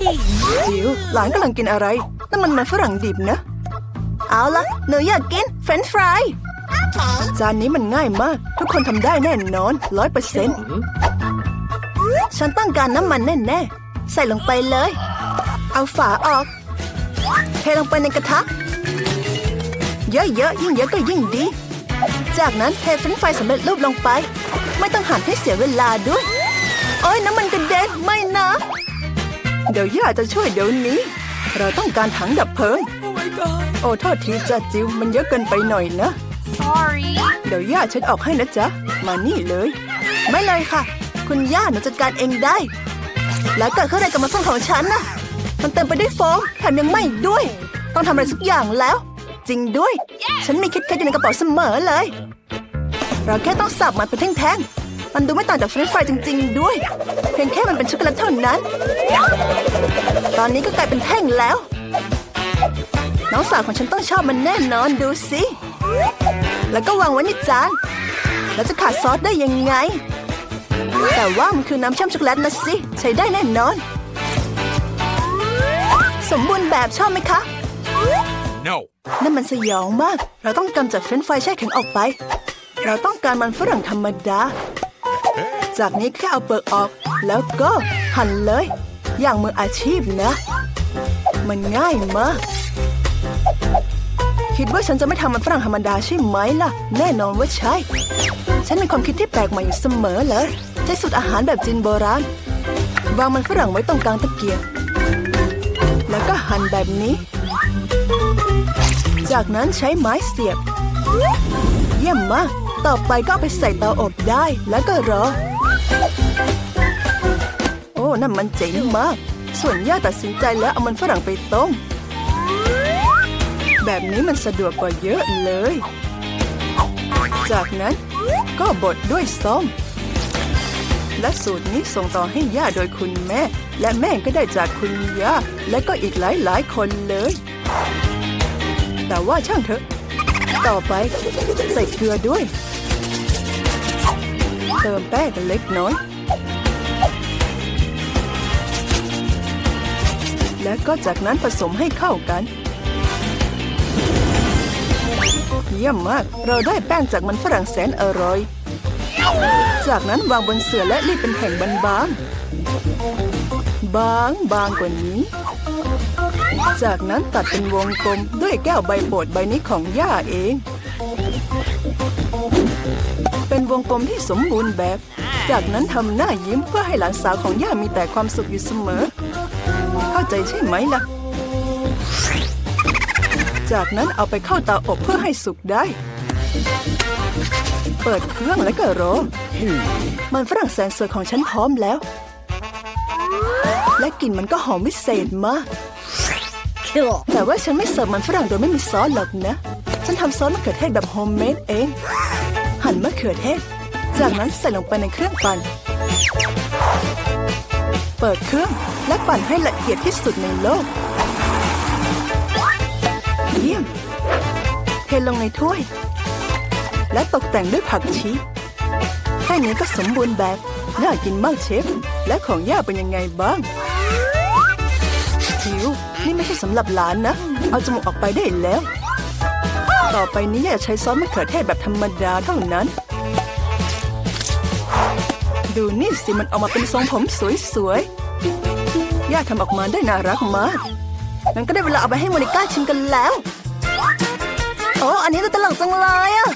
จิ๋วหลานกำลังกินอะไรนั่นมันมันฝรั่งดิบนะ เอาละหนูอยากกินเฟรนช์ฟรายจานนี้มันง่ายมาก ทุกคนทำได้แน่นอนร้อยเปอร์เซ็นต์ฉันต้องการน้ำมันแน่ๆ ใส่ลงไปเลย เอาฝาออก เทลงไปในกระทะ เยอะๆ ยิ่งเยอะก็ยิ่งดี จากนั้นเทเฟรนช์ฟรายสำเร็จรูปลงไป ไม่ต้องหั่นให้เสียเวลาด้วย โอ้ยน้ำมันกระเด็นไม่นะ เดี๋ยวย่าจะช่วยเดี๋ยวนี้ เราต้องการถังดับเพลิง โอ้โทษทีจ้าจิวมันเยอะเกินไปหน่อยนะ Sorry. เดี๋ยวย่าเช็ดออกให้นะจ๊ะ มานี่เลย ไม่เลยค่ะ คุณย่าหนูจัดการเองได้ แล้วเกิดขึ้นอะไรกับมันฝรั่งของฉันนะมันเต็มไปด้วยโฟมแถมยังไหม่ด้วย ต้องทำอะไรสักอย่างแล้ว จริงด้วย ฉันมีคิดแคทอยู่ในกระเป๋าเสมอเลย เราแค่ต้องสับมันเป็นแท่งๆ มันดูไม่ต่างจากเฟรนช์ฟรายจริง ๆ ด้วย เพียงแค่มันเป็นช็อกโกแลตเท่านั้น ตอนนี้ก็กลายเป็นแท่งแล้ว น้องสาวของฉันต้องชอบมันแน่นอนดูสิ แล้วก็วางไว้ในจาน แล้วจะขาดซอสได้ยังไง แต่ว่ามันคือน้ำเชื่อมช็อกโกแลตนะสิใช้ได้แน่นอน สมบูรณ์แบบชอบไหมคะ No. นั่นมันสยองมาก เราต้องกำจัดเฟรนช์ฟรายแช่แข็งออกไป เราต้องการมันฝรั่งธรรมดา จากนี้แค่เอาเปลือกออก แล้วก็หั่นเลย อย่างมืออาชีพนะ มันง่ายมาก คิดว่าฉันจะไม่ทำมันฝรั่งธรรมดาใช่ไหมล่ะ แน่นอนว่าใช่ ฉันมีความคิดที่แปลกใหม่อยู่เสมอเลยใช้สูตรอาหารแบบจีนโบราณ วางมันฝรั่งไว้ตรงกลางตะเกียบแล้วก็หั่นแบบนี้ จากนั้นใช้ไม้เสียบ เยี่ยมมาก ต่อไปก็ไปใส่เตาอบได้แล้วก็รอ อ้นั่นมันเจ๋งมาก ส่วนย่าตัดสินใจแล้วเอามันฝรั่งไปต้ม แบบนี้มันสะดวกกว่าเยอะเลย จากนั้นก็บดด้วยส้ม และสูตรนี้ส่งต่อให้ย่าโดยคุณแม่ และแม่ก็ได้จากคุณย่า และก็อีกหลายๆคนเลย แต่ว่าช่างเถอะ ต่อไปใส่เกลือด้วย เติมแป้งเล็กน้อย และก็จากนั้นผสมให้เข้ากัน เยี่ยมมาก เราได้แป้งจากมันฝรั่งแสนอร่อย จากนั้นวางบนเสื่อและรีดเป็นแผ่นบางๆ บางบางกว่านี้ จากนั้นตัดเป็นวงกลมด้วยแก้วใบโปรดใบนี้ของย่าเอง เป็นวงกลมที่สมบูรณ์แบบ จากนั้นทำหน้ายิ้มเพื่อให้หลานสาวของย่ามีแต่ความสุขอยู่เสมอ เข้าใจใช่ไหมล่ะ จากนั้นเอาไปเข้าเตาอบเพื่อให้สุกได้ เปิดเครื่องแล้วก็รอมันฝรั่งแสนสวยของฉันพร้อมแล้ว และกลิ่นมันก็หอมวิเศษมาก Kill. แต่ว่าฉันไม่เสิร์ฟมันฝรั่งโดยไม่มีซอสหรอกนะ ฉันทำซอสมะเขือเทศแบบโฮมเมดเอง หั่นมะเขือเทศ จากนั้นใส่ลงไปในเครื่องปั่น เปิดเครื่อง และปั่นให้ละเอียดที่สุดในโลก เยี่ยม เทลงในถ้วย และตกแต่งด้วยผักชีแค่นี้ก็สมบูรณ์แบบ น่ากินมากเชฟ และของย่าเป็นยังไงบ้างจิวนี่ไม่ใช่สำหรับหลานนะ เอาจมูกออกไปได้แล้ว ต่อไปนี้อย่าใช้ซอสมะเขือเทศแบบธรรมดาเท่านั้น ดูนี่สิมันออกมาเป็นทรงผมสวยๆ ย่าทำออกมาได้น่ารักมากงั้นก็ได้เวลาเอาไปให้โมนิก้าชิมกันแล้วโอ้อันนี้จะตลกจังเลยอะ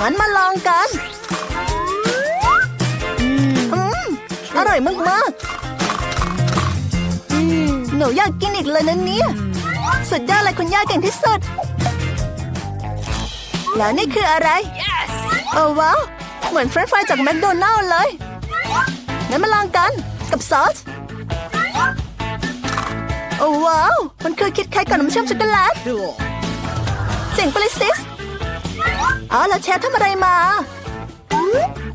งั้นมาลองกันอืมอร่อยมากๆอืมหนูอยากกินอีกเลยนะเนี่ยสุดยอดเลยคุณย่าเก่งที่สุด แล้วนี่คืออะไร Yes. โอ้ว้าว เหมือนเฟรนช์ฟรายจากแมคโดนัลล์เลยงั้นมาลองกันกับซอส โอ้ว้าว มันคือคิดแคทกับน้ำเชื่อมช็อกโกแลต Cool. เจ๋งไปเลยซิสอ๋อแล้วเชฟทำอะไรมา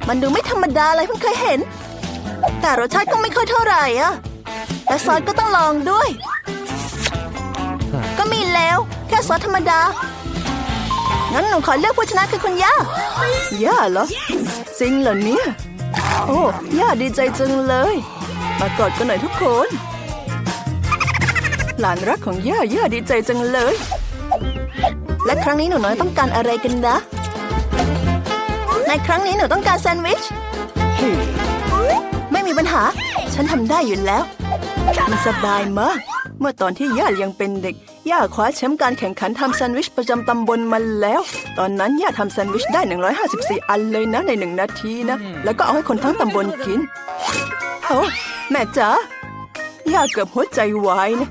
มันดูไม่ธรรมดาเลยเพิ่งเคยเห็น แต่รสชาติก็ไม่ค่อยเท่าไหร่อะแต่ซอสก็ต้องลองด้วย ก็มีแล้ว แค่ซอสธรรมดา งั้นหนูขอเลือกผู้ชนะคือคุณย่า ย่าเหรอจริงเหรอเนี่ย โอ้ ย่าดีใจจังเลย มากอดกันหน่อยทุกคน หลานรักของย่าย่าดีใจจังเลย และครั้งนี้หนูน้อยต้องการอะไรกันนะ ในครั้งนี้หนูต้องการแซนด์วิช ไม่มีปัญหา ฉันทำได้อยู่แล้ว มันสบายมาก เมื่อตอนที่ย่ายังเป็นเด็ก ย่าคว้าแชมป์การแข่งขันทำแซนด์วิชประจำตำบลมาแล้ว ตอนนั้นย่าทำแซนด์วิชได้ 154 อันเลยนะในหนึ่งนาทีนะ แล้วก็เอาให้คนทั้งตำบลกิน โอ้แม่จ๋าย่าเกือบหัวใจวายนะ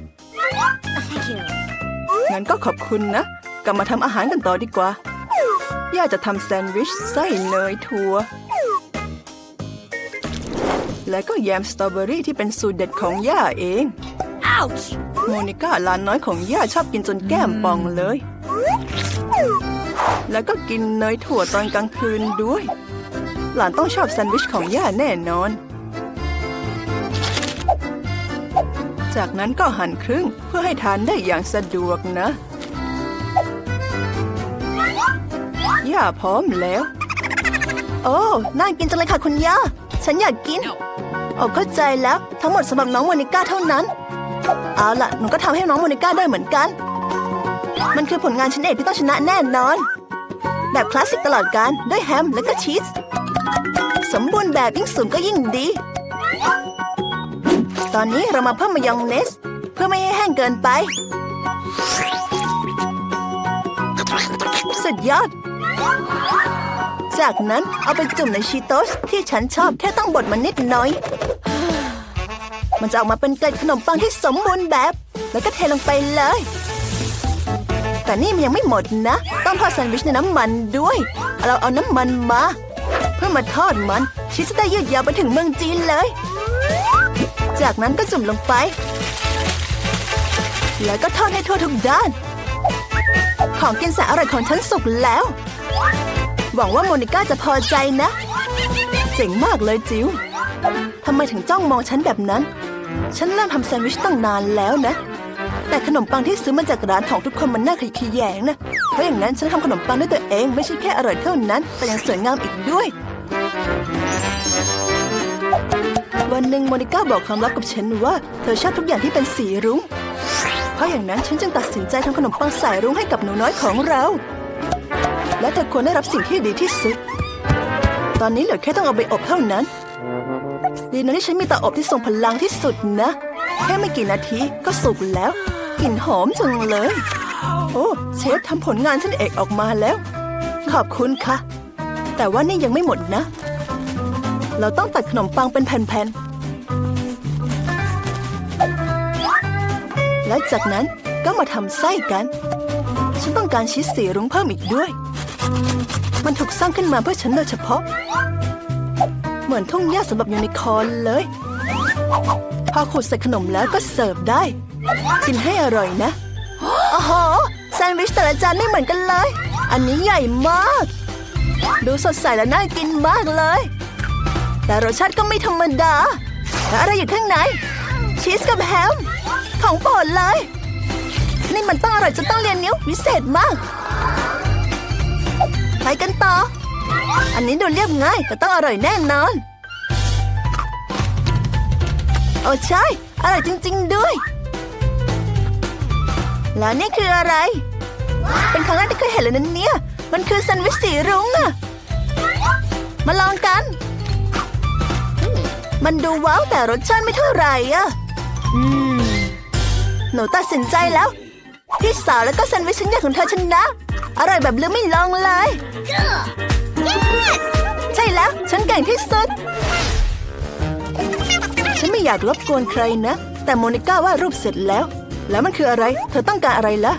งั้นก็ขอบคุณนะ กลับมาทำอาหารกันต่อดีกว่า ย่าจะทำแซนด์วิชไส้เนยถั่ว และก็แยมสตรอเบอรี่ที่เป็นสูตรเด็ดของย่าเอง Ouch! โมนิก้าหลานน้อยของย่าชอบกินจนแก้มป่องเลย แล้วก็กินเนยถั่วตอนกลางคืนด้วย หลานต้องชอบแซนด์วิชของย่าแน่นอน จากนั้นก็หั่นครึ่งเพื่อให้ทานได้อย่างสะดวกนะ ย่าพร้อมแล้ว โอ้น่ากินจังเลยค่ะคุณย่า ฉันอยากกินโอ้เข้าใจแล้ว ทั้งหมดสำหรับน้องโมนิก้าเท่านั้น เอาล่ะ หนูก็ทำให้น้องโมนิก้าได้เหมือนกัน มันคือผลงานชิ้นเอกที่ต้องชนะแน่นอน แบบคลาสสิกตลอดการด้วยแฮมและก็ชีส สมบูรณ์แบบยิ่งสูงก็ยิ่งดี ตอนนี้เรามาเพิ่มมายองเนส เพื่อไม่ให้แห้งเกินไป สุดยอด จากนั้นเอาไปจุ่มในชีโตสที่ฉันชอบแค่ต้องบดมันนิดน่อย มันจะออกมาเป็นเกล็ดขนมปังที่สมบูรณ์แบบ แล้วก็เทลงไปเลย แต่นี่มันยังไม่หมดนะ ต้องทอดแซนด์วิชในน้ำมันด้วย เราเอาน้ำมันมา เพื่อมาทอดมันชีสจะได้ยืดยาวไปถึงเมืองจีนเลย จากนั้นก็จุ่มลงไป แล้วก็ทอดให้ทั่วทุกด้าน ของกินแสนอร่อยของฉันสุกแล้ว หวังว่าโมนิก้าจะพอใจนะ เจ๋งมากเลยจิวทำไมถึงจ้องมองฉันแบบนั้น ฉันเริ่มทำแซนด์วิชตั้งนานแล้วนะ แต่ขนมปังที่ซื้อมาจากร้านของทุกคนมันน่าขยขยแยงนะ เพราะอย่างนั้นฉันทำขนมปังด้วยตัวเองไม่ใช่แค่อร่อยเท่านั้น แต่ยังสวยงามอีกด้วย วันหนึ่งโมนิก้าบอกความลับกับฉันว่าเธอชอบทุกอย่างที่เป็นสีรุ้ง เพราะอย่างนั้นฉันจึงตัดสินใจทำขนมปังสายรุ้งให้กับหนูน้อยของเรา และเธอควรได้รับสิ่งที่ดีที่สุด ตอนนี้เหลือแค่ต้องเอาไปอบเท่านั้น ดีนะที่ฉันมีเตาอบที่ทรงพลังที่สุดนะ แค่ไม่กี่นาทีก็สุกแล้ว กลิ่นหอมจังเลย โอ้เชฟทำผลงานชั้นเอกออกมาแล้ว ขอบคุณค่ะ แต่ว่านี่ยังไม่หมดนะ เราต้องตัดขนมปังเป็นแผ่นๆ และจากนั้นก็มาทำไส้กัน ฉันต้องการชีสสีรุ้งเพิ่มอีกด้วย มันถูกสร้างขึ้นมาเพื่อฉันโดยเฉพาะ เหมือนทุ่งหญ้าสำหรับยูนิคอร์นเลย พอขูดใส่ขนมแล้วก็เสิร์ฟได้ กินให้อร่อยนะโอ้โหแซนด์วิชแต่ละจานไม่เหมือนกันเลย อันนี้ใหญ่มาก ดูสดใสและน่ากินมากเลย แต่รสชาติก็ไม่ธรรมดา อะไรอยู่ข้างใน ชีสกับแฮม ของโปรดเลย นี่มันต้องอร่อยจนต้องเรียนนิ้ววิเศษมาก ไปกันต่อ อันนี้ดูเรียบง่าย แต่ต้องอร่อยแน่นอน โอ้ใช่ อร่อยจริง ๆ ด้วย แล้วนี่คืออะไร เป็นครั้งแรกที่เคยเห็นเลยนะเนี่ย มันคือแซนด์วิชสีรุ้งอะมาลองกัน มันดูว้าวแต่รสชาติไม่เท่าไหร่อะหนูตัดสินใจแล้ว พี่สาวแล้วก็แซนด์วิชชิ้นใหญ่ของเธอชนะ อร่อยแบบลืมไม่ลงเลย ใช่แล้ว ฉันเก่งที่สุด ฉันไม่อยากรบกวนใครนะ แต่โมนิก้าวาดรูปเสร็จแล้ว แล้วมันคืออะไร เธอต้องการอะไรล่ะ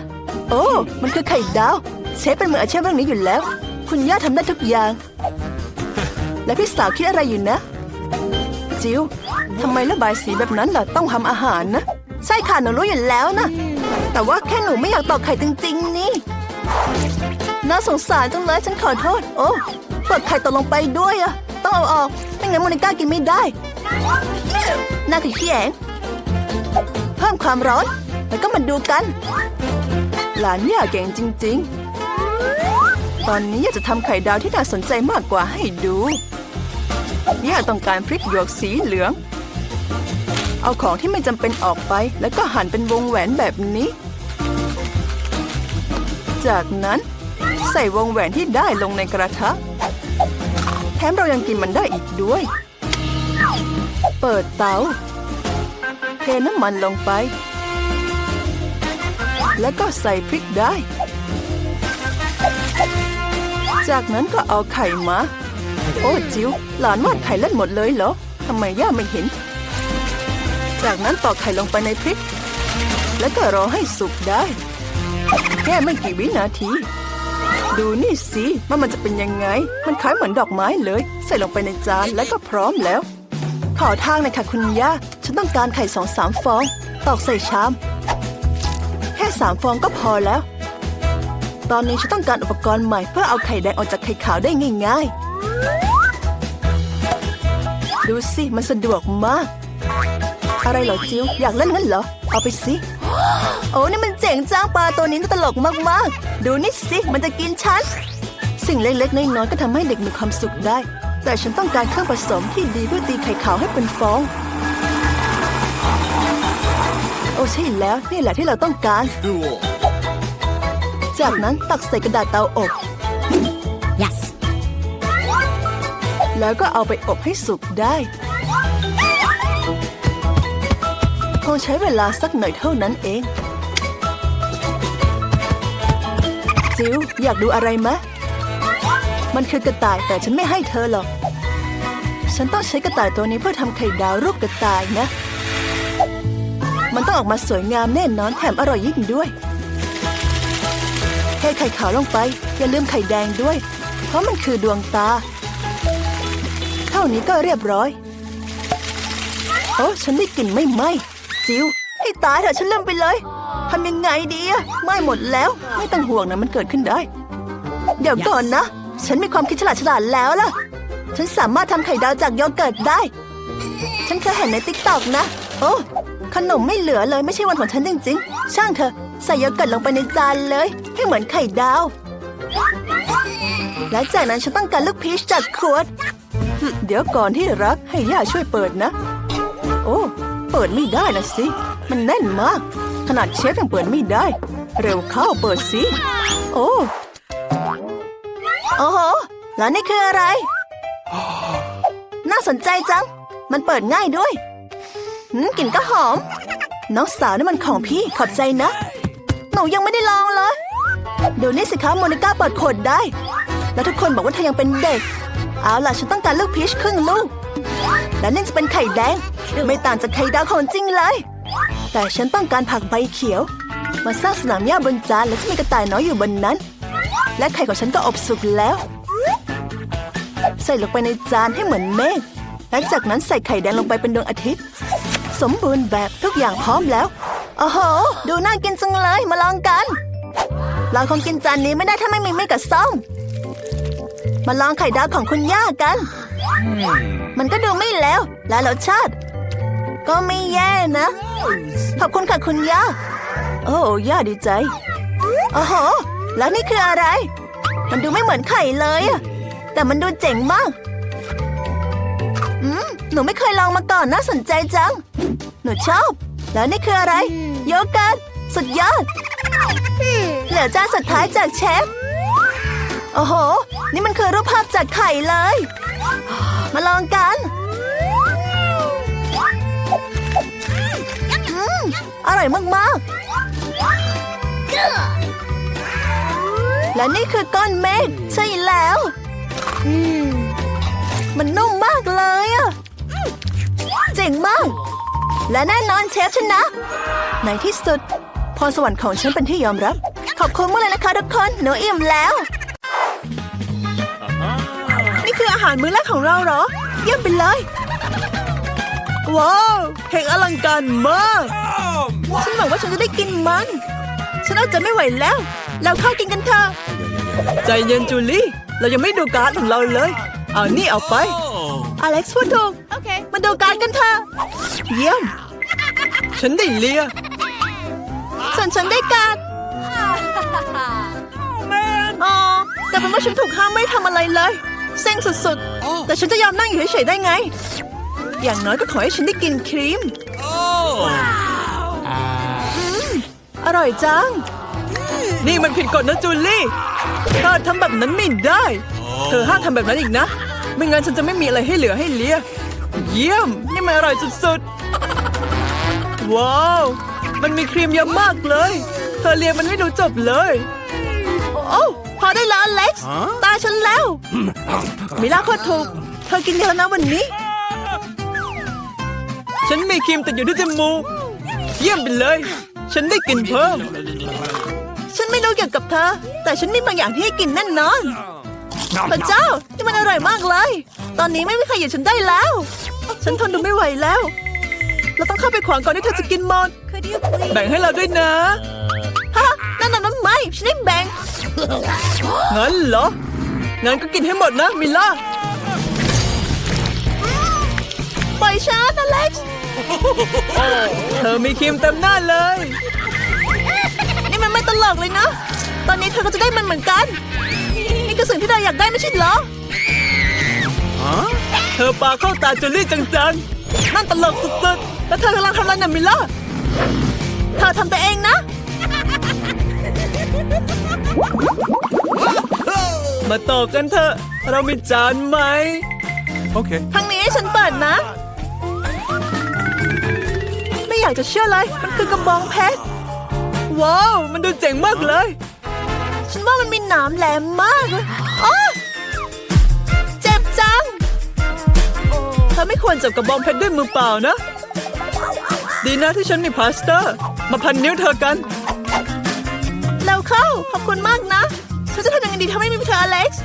โอ้ มันคือไข่ดาว เชฟเป็นมืออาชีพเรื่องนี้อยู่แล้ว คุณย่าทำได้ทุกอย่าง และพี่สาวคิดอะไรอยู่นะ จิวทำไมระบายสีแบบนั้นล่ะต้องทำอาหารนะ ใช่ค่ะหนูรู้อยู่แล้วนะ แต่ว่าแค่หนูไม่อยากตอกไข่จริง ๆ นี่ น่าสงสารจังเลยฉันขอโทษ โอ้เปิดไข่ตกลงไปด้วยอะต้องเอาออก ไม่งั้นโมนิก้ากินไม่ได้น่าขี้เขียงเพิ่มความร้อน แล้วก็มาดูกัน หลานย่าเก่งจริง ๆ ตอนนี้อยากจะทำไข่ดาวที่น่าสนใจมากกว่าให้ดู ย่าต้องการพริก หยวกสีเหลือง เอาของที่ไม่จำเป็นออกไป แล้วก็หั่นเป็นวงแหวนแบบนี้ จากนั้นใส่วงแหวนที่ได้ลงในกระทะ แถมเรายังกินมันได้อีกด้วย เปิดเตา เทน้ำมันลงไป แล้วก็ใส่พริกได้ จากนั้นก็เอาไข่มา โอ้จิ๋วหลานวาดไข่เล่นหมดเลยเหรอทำไมย่าไม่เห็น จากนั้นตอกไข่ลงไปในพริก แล้วก็รอให้สุกได้ แค่ไม่กี่วินาที ดูนี่สิว่ามันจะเป็นยังไง มันคล้ายเหมือนดอกไม้เลย ใส่ลงไปในจานแล้วก็พร้อมแล้ว ขอทางหน่อยค่ะคุณย่า ฉันต้องการไข่สองสามฟอง ตอกใส่ชาม แค่สามฟองก็พอแล้ว ตอนนี้ฉันต้องการอุปกรณ์ใหม่เพื่อเอาไข่แดงออกจากไข่ขาวได้ง่าย ๆ ดูสิ มันสะดวกมาก อะไรเหรอจิวอยากเล่นงั้นเหรอ เอาไปสิ โอ้นี่มันเจ๋งจ้างปลาตัวนี้น่าตลกมากๆ ดูนี่สิ มันจะกินฉัน สิ่งเล็กๆ น้อยๆ ก็ทำให้เด็กมีความสุขได้ แต่ฉันต้องการเครื่องผสมที่ดีเพื่อตีไข่ขาวให้เป็นฟอง โอ้ใช่แล้วนี่แหละที่เราต้องการ Cool. จากนั้นตักใส่กระดาษเตาอบ แล้วก็เอาไปอบให้สุกได้ คงใช้เวลาสักหน่อยเท่านั้นเอง จิวอยากดูอะไรมะ มันคือกระต่ายแต่ฉันไม่ให้เธอหรอก ฉันต้องใช้กระต่ายตัวนี้เพื่อทำไข่ดาวรูปกระต่ายนะ มันต้องออกมาสวยงามแน่นอนแถมอร่อยยิ่งด้วยเทไข่ขาวลงไป อย่าลืมไข่แดงด้วย เพราะมันคือดวงตาานี้ก็เรียบร้อย โอ้ฉันได้กลิ่นไม่ไหมจิวให้ตายเถอะฉันลืมไปเลยทำยังไงดีอะไม่หมดแล้ว ไม่ต้องห่วงนะมันเกิดขึ้นได้ เดี๋ยวก่อนนะ ฉันมีความคิดฉลาดฉลาดแล้วล่ะ ฉันสามารถทำไข่ดาวจากโยเกิร์ตได้ ฉันเคยเห็นในติ๊กต็อกนะ โอ้ขนมไม่เหลือเลยไม่ใช่วันของฉันจริงๆ ช่างเถอะใส่โยเกิร์ตลงไปในจานเลย ให้เหมือนไข่ดาว และจากนั้นฉันต้องการลูกพีชจากขวด เดี๋ยวก่อนที่รักให้ย่าช่วยเปิดนะ โอ้ เปิดไม่ได้นะสิ มันแน่นมาก ขนาดเชฟยังเปิดไม่ได้ เร็วเข้าเปิดสิ โอ้โอ้โหแล้วนี่คืออะไร น่าสนใจจัง มันเปิดง่ายด้วยหืมกลิ่นก็หอม น้องสาวนี่มันของพี่ขอบใจนะ หนูยังไม่ได้ลองเลย เดูนี่สิคะโมนิก้าเปิดขวดได้ แล้วทุกคนบอกว่าเธอยังเป็นเด็ก เอาล่ะฉันต้องการลูกพีชครึ่งลูก และนี่จะเป็นไข่แดง ไม่ต่างจากไข่ดาวของจริงเลย แต่ฉันต้องการผักใบเขียว มาสร้างสนามหญ้าบนจานและจะมีกระต่ายน้อยอยู่บนนั้น และไข่ของฉันก็อบสุกแล้ว ใส่ลงไปในจานให้เหมือนเมฆและจากนั้นใส่ไข่แดงลงไปเป็นดวงอาทิตย์ สมบูรณ์แบบทุกอย่างพร้อมแล้วโอ้โห ดูน่ากินจังเลยมาลองกัน เราคงกินจานนี้ไม่ได้ถ้าไม่มีเมฆกับส้ม มาลองไข่ดาวของคุณย่ากัน มันก็ดูไม่แล้ว และรสชาติ ก็ไม่แย่นะ ขอบคุณค่ะคุณย่า โอ้ย่าดีใจ โอ้โห แล้วนี่คืออะไร มันดูไม่เหมือนไข่เลยอะแต่มันดูเจ๋งมากอืมหนูไม่เคยลองมาก่อนน่าสนใจจัง หนูชอบ แล้วนี่คืออะไร โยเกิร์ตสุดยอด เหลือจานสุดท้ายจากเชฟ โอ้โห นี่มันคือรูปภาพจากไข่เลย มาลองกันอืมอร่อยมากๆ และนี่คือก้อนเมฆใช่แล้ว มันนุ่มมากเลยอะเจ๋งมาก และแน่นอนเชฟชนะ ในที่สุดพรสวรรค์ของฉันเป็นที่ยอมรับ ขอบคุณมากเลยนะคะทุกคน หนูอิ่มแล้ว ออาหารมื้อแรกของเราเหรอ เยี่ยมไปเลย ว้าวเค้กอลังการมากฉันหวังว่าฉันจะได้กินมัน ฉันอาจจะไม่ไหวแล้วแล้วเข้ากินกันเถอะใจเย็นจูลี่ เรายังไม่ดูการ์ดของเราเลย เอานี่เอาไป Oh. อเล็กซ์พูดถูกโอเคมาดูการ์ดกันเถอะเยี่ยม ฉันได้เลียส่วนฉันได้การ์ดอ๋อแต่เป็นว่าฉันถูกห้ามไม่ทำอะไรเลย เซ็งสุดๆ แต่ฉันจะยอมนั่งอยู่เฉยๆได้ไง อย่างน้อยก็ขอให้ฉันได้กินครีมอร่อยจัง นี่มันผิดกฎนะจูลี่เธอทำแบบนั้นไม่ได้ เธอห้ามทำแบบนั้นอีกนะ ไม่งั้นฉันจะไม่มีอะไรให้เหลือให้เลีย เยี่ยม นี่มันอร่อยสุดๆ ว้าว มันมีครีมเยอะมากเลย เธอเลียมันไม่รู้จบเลย โอ้ พอได้แล้วอเล็กซ์ตาฉันแล้ว มิล่าโคตรถูก เธอกินเยอะนะวันนี้ ฉันมีครีมติดอยู่ที่จมูกเยี่ยมไปเลย ฉันได้กินเพิ่ม ฉันไม่รู้เกี่ยวกับเธอ แต่ฉันมีบางอย่างที่ให้กินแน่นอนพระเจ้านี่มันอร่อยมากเลย ตอนนี้ไม่มีใครหยุดฉันได้แล้ว ฉันทนดูไม่ไหวแล้ว เราต้องเข้าไปขวางก่อนที่เธอจะกินหมด Could you please? แบ่งให้เราด้วยนะ ฉันได้แบ่ง งั้นเหรอ งั้นก็กินให้หมดนะ มิลล่า ปล่อยฉันอเล็กซ์เธอมีครีมเต็มหน้าเลย นี่มันไม่ตลกเลยนะ ตอนนี้เธอก็จะได้มันเหมือนกัน นี่คือสิ่งที่เราอยากได้ไม่ใช่เหรอ เธอปาเข้าตาจูลี่จังๆนั่นตลกสุดๆ แล้วเธอกำลังทำอะไรน่ะมิลล่า เธอทำตัวเองนะ มาต่อกันเถอะ เรามีจานไหม Okay. ทางนี้ให้ฉันเปิดนะ ไม่อยากจะเชื่อเลย มันคือกระบองเพชร ว้าว มันดูเจ๋งมากเลย ฉันว่ามันมีหนามแหลมมากเลยอ้อเจ็บจัง เธอไม่ควรจับกระบองเพชรด้วยมือเปล่านะ ดีนะที่ฉันมีพลาสเตอร์ มาพันนิ้วเธอกันแล้ว เข้า ขอบคุณมากนะฉันจะทำยังไงดีถ้าไม่มีเธออเล็กซ์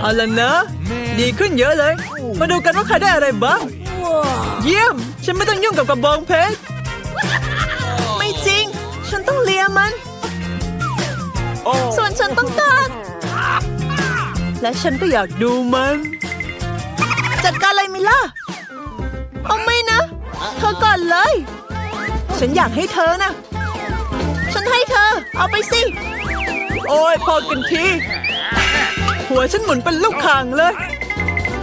เอาละนะ ดีขึ้นเยอะเลย มาดูกันว่าใครได้อะไรบ้างเยี่ยม ฉันไม่ต้องยุ่งกับกระบองเพชรไม่จริง ฉันต้องเลียมัน ส่วนฉันต้องตัดและฉันก็อยากดูมัน จัดการเลยมิล่าเอาไม่นะ เธอก่อนเลย ฉันอยากให้เธอนะ ฉันให้เธอ เอาไปสิ โอ้ยพอกันที หัวฉันหมุนเป็นลูกข่างเลย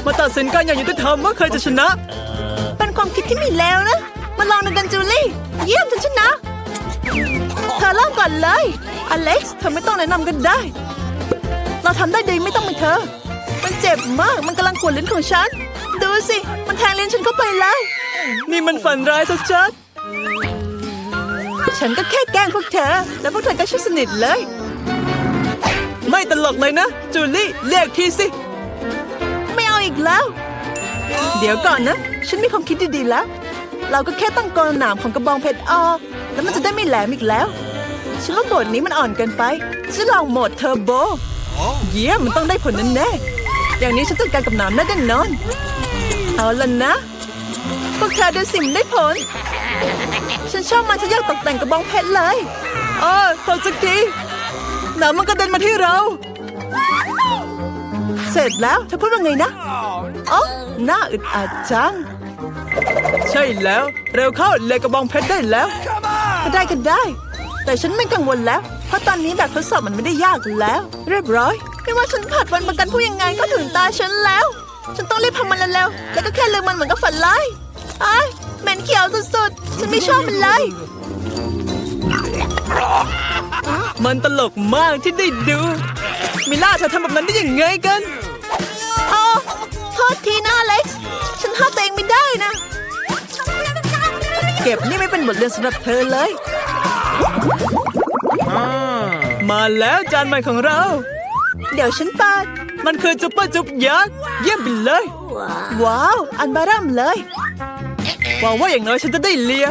มาตัดสินกันอย่างยุติธรรมว่าใครจะชนะ เป็นความคิดที่ไมีแล้วนะ มาลองดูกันจูลี่ เยี่ยมฉันชนะ เธอเริ่มก่อนเลย อเล็กซ์เธอไม่ต้องแนะนำกันได้ เราทำได้ดีไม่ต้องเป็นเธอ มันเจ็บมาก มันกำลังขวนลิ้นของฉัน ดูสิ มันแทงลิ้นฉันเข้าไปแล้ว นี่มันฝันร้ายชัดๆ ฉันก็แค่แกล้งพวกเธอ แล้วพวกเธอก็ช่วยสนิทเลย ไม่ตลกเลยนะ จูลี่เรียกทีสิ ไม่เอาอีกแล้ว เดี๋ยวก่อนนะ ฉันมีความคิดดีๆแล้ว เราก็แค่ต้องกรหนามของกระบองเพชรออก แล้วมันจะได้ไม่แหลมอีกแล้ว ฉันว่าโหมดนี้มันอ่อนเกินไป ฉันลองโหมดเทอร์โบ เยี่ยมมันต้องได้ผลแน่ๆอย่างนี้ฉันจัดการกับหนามได้แน่นอน เอาละนะ พวกเธอดูสิมนได้ผล ฉันชอบมันฉันอยากตกแต่งกระบองเพชรเลยเออพอสักทีหนามมันกระเด็นมาที่เรา เสร็จแล้วเธอพูดว่าไงนะอ๋อน่าอึดอัดจัง ใช่แล้ว เร็วเข้าเลยกระบองเพชรได้แล้วก็ได้ก็ได้ แต่ฉันไม่กังวลแล้ว เพราะตอนนี้แบบทดสอบมันไม่ได้ยากแล้ว เรียบร้อย ไม่ว่าฉันผัดวันประกันผู้ยังไงก็ถึงตาฉันแล้ว ฉันต้องรีบทำมันเร็วๆแล้วก็แค่ลืมมันเหมือนกับฝันร้ายอ้ายเห ม็นเขียวสุดๆ ฉันไม่ชอบมันเลย มันตลกมากที่ได้ดู มิล่าเธอทำแบบนั้นได้ยังไงกันอ๋อโทษทีนะอเล็กซ์ฉันห้ามตัวเองไม่ได้นะ เก็บนี่ไม่เป็นบทเรียนสำหรับเธอเลย มาแล้วจานใหม่ของเรา เดี๋ยวฉันปาดมันคือจุ๊บปะจุ๊บยักษ์เยี่ยมไปเลย ว้าว อันบารัมเลย หวังว่าอย่างน้อยฉันจะได้เลีย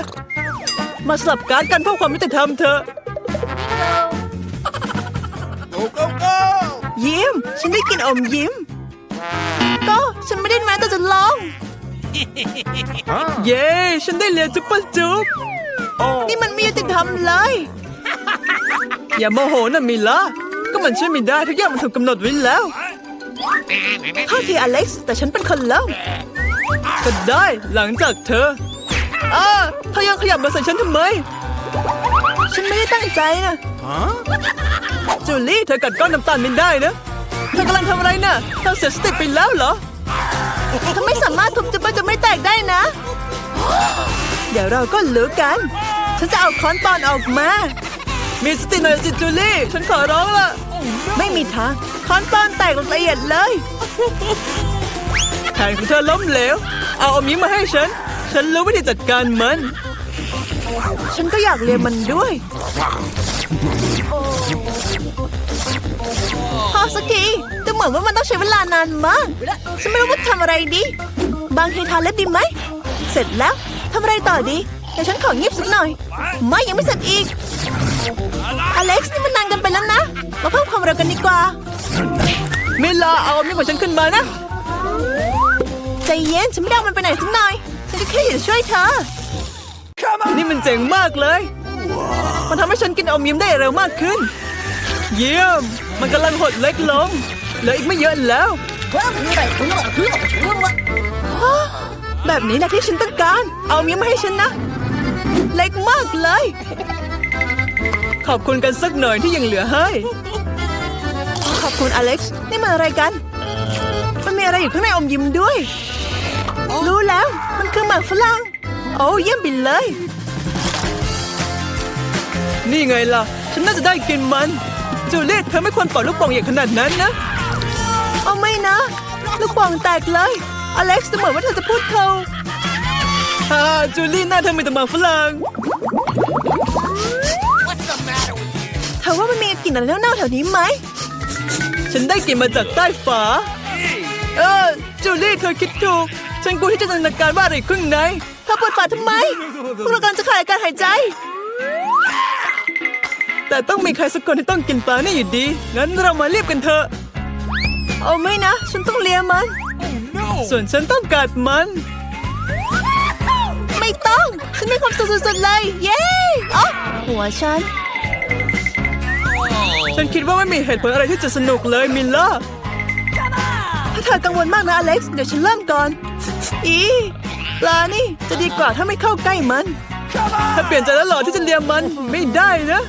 มาสลับการดกันเพื่อความยุติธรรมเถอะ Go, go, go! ยิ้ม ฉันได้กินอมยิ้ม ก็ฉันไม่ได้แม้แต่จะลอง เย้ ฉันได้เลียจุ๊บปะจุ๊บนี่มันไม่ยุติธรรมเลย อย่าโมโหนะมิล่าก็มันช่วยไม่ได้ทุกอย่างมันถูกกำหนดไว้แล้วโทษทีอเล็กซ์แต่ฉันเป็นคนเริ่ม ก็ได้หลังจากเธออ่าเธอยังขยับมาใส่ฉันทำไม ฉันไม่ได้ตั้งใจนะ Huh? จูลี่เธอกัดก้อนน้ำตาลไม่ได้นะเธอกำลังทำอะไรน่ะเธอเสียสติไปแล้วเหรอ Oh เธอไม่สามารถทุบจะมันจะไม่แตกได้นะ เดี๋ยวเราก็รู้กัน ฉันจะเอาค้อนปอนออกมา มีสติหน่อยสิจูลี่ ฉันขอร้องละไม่มีทางค้อนปอนแตกละเอียดเลยแผนของเธอล้มเหลว เอาอมยิ้มมาให้ฉัน ฉันรู้วิธีจัดการมัน ฉันก็อยากเรียนมันด้วยพอสักทีแต่เหมือนว่ามันต้องใช้เวลานานมาก ฉันไม่รู้ว่าทำอะไรดี บางทีทาเล็บดีไหม เสร็จแล้วทำอะไรต่อดีเดี๋ยวฉันขอเงียบสักหน่อย ไม่ยังไม่เสร็จอีก อเล็กซ์นี่มันนานกันไปแล้วนะ มาเพิ่มความเร็วกันดีกว่าเมลาเอามีดของฉันขึ้นมานะ ใจเย็นฉันไม่ได้เอามันไปไหนสักหน่อย ฉันก็แค่อยากจะช่วยเธอ นี่มันเจ๋งมากเลย มันทำให้ฉันกินอมยิ้มได้เร็วมากขึ้น เยี่ยม มันกำลังหดเล็กลงเหลืออีกไม่เยอะแล้วแบบนี้นะที่ฉันต้องการ เอามิ้มมาให้ฉันนะ เล็กมากเลย ขอบคุณกันสักหน่อยที่ยังเหลือให้ ขอบคุณอเล็กซ์ นี่มันอะไรกันมันมี อะไรอยู่ข้างในอมยิ้มด้วย รู้แล้ว มันคือหมากฝรั่ง โอ้เยี่ยมไปเลย นี่ไงล่ะ ฉันน่าจะได้กินมัน จูเลียตเธอไม่ควรปล่อยลูกโป่งใหญ่ขนาดนั้นนะเอาไม่นะ ลูกโป่งแตกเลย อเล็กซ์ดูเหมือนว่าเธอจะพูดเขาฮ่าจูลี่หน้าเธอมีแต่หมากฝรั่งเธอว่ามันมีกลิ่นอะไรเน่าๆแถวนี้ไหม ฉันได้กลิ่นมาจากใต้ฝา เออจูลี่เธอคิดถูก ฉันกลัวที่จะจินตนาการว่าอะไรอยู่ข้างในเธอเปิดฝาทำไม พวกเรากำลังจะขาดกาศหายใจ แต่ต้องมีใครสักคนที่ต้องกินปลานี่อยู่ดี งั้นเรามาเรียบกันเถอะ เอาไม่นะ ฉันต้องเลียมัน ส่วนฉันต้องกัดมัน ไม่ต้อง ฉันมีความสุขสุดๆเลย เย้อ๋อหัวฉัน ฉันคิดว่าไม่มีเหตุผลอะไรที่จะสนุกเลยมิลล่า ธอกังวลมากนะอเล็กซ์ เดี๋ยวฉันเริ่มก่อน อีปลานี่จะดีกว่าถ้าไม่เข้าใกล้มัน ถ้าเปลี่ยนใจแล้วหรอที่จะเลียมมันไม่ได้นะ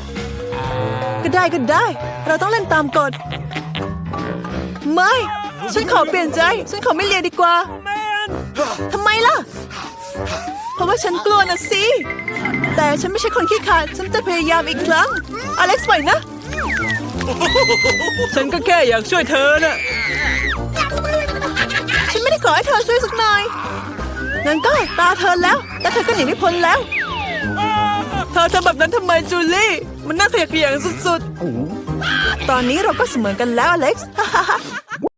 ก็ได้ก็ได้ เราต้องเล่นตามกฎ ไม่ ฉันขอเปลี่ยนใจ ฉันขอไม่เรียดีกว่า ทำไมล่ะ เพราะว่าฉันกลัวนะสิ แต่ฉันไม่ใช่คนขี้ขลาด ฉันจะพยายามอีกครั้ง อเล็กซ์ปล่อยนะ ฉันก็แค่อยากช่วยเธอน่ะ อให้เธอช่วยสักหน่อยงั้นก็ตาเธอแล้ว แต่เธอก็หนีไม่พ้นแล้ว เธอทำแบบนั้นทำไมจูลี่ มันน่าเสียะแขยงสุดๆ ตอนนี้เราก็เสมอกันแล้วอเล็กซ์